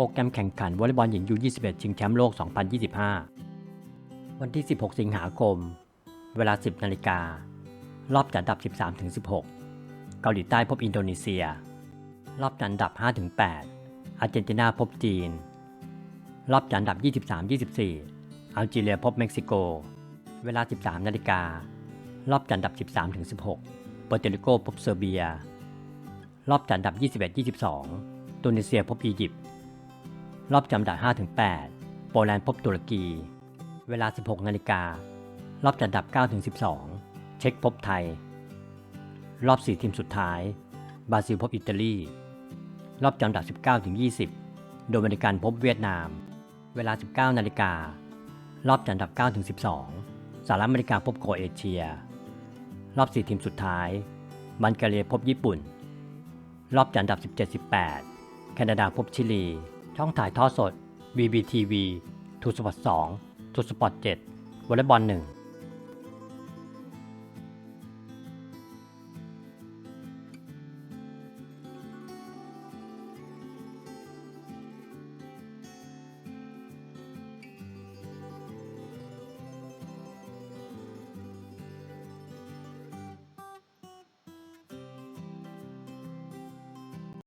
โปรแกรมแข่งขันวอลเลย์บอลหญิงยู21ชิงแชมป์โลก 2025 วันที่ 16 สิงหาคม เวลา 10 นาฬิกา รอบจัดอันดับ 13-16 เกาหลีใต้พบอินโดนีเซีย รอบจัดอันดับ 5-8 อาร์เจนตินาพบจีน รอบจัดอันดับ 23-24 อัลจีเรียพบเม็กซิโก เวลา 13 นาฬิกา รอบจัดอันดับ 13-16 เปอร์โตริโกพบเซอร์เบีย รอบจัดอันดับ 21-22 ตุนิเซียพบอียิปต์ รอบจำดับ5-8 โปแลนด์พบตุรกี เวลา 16 นาฬิกา รอบจัดอันดับ 9-12 เช็กพบไทย รอบ 4 ทีมสุดท้าย บราซิลพบอิตาลี รอบจำดับ 19-20 โดมินิกันพบเวียดนาม เวลา 19 นาฬิกา รอบจัดอันดับ 9-12 สหรัฐอเมริกาพบโครเอเชีย รอบ 4 ทีมสุดท้าย บัลแกเรียพบญี่ปุ่น รอบจัดอันดับ 17-18 แคนาดาพบชิลี ช่องถ่ายทอดสด VBTV ทูสปอร์ต2ทูสปอร์ต7วอลเลย์บอล1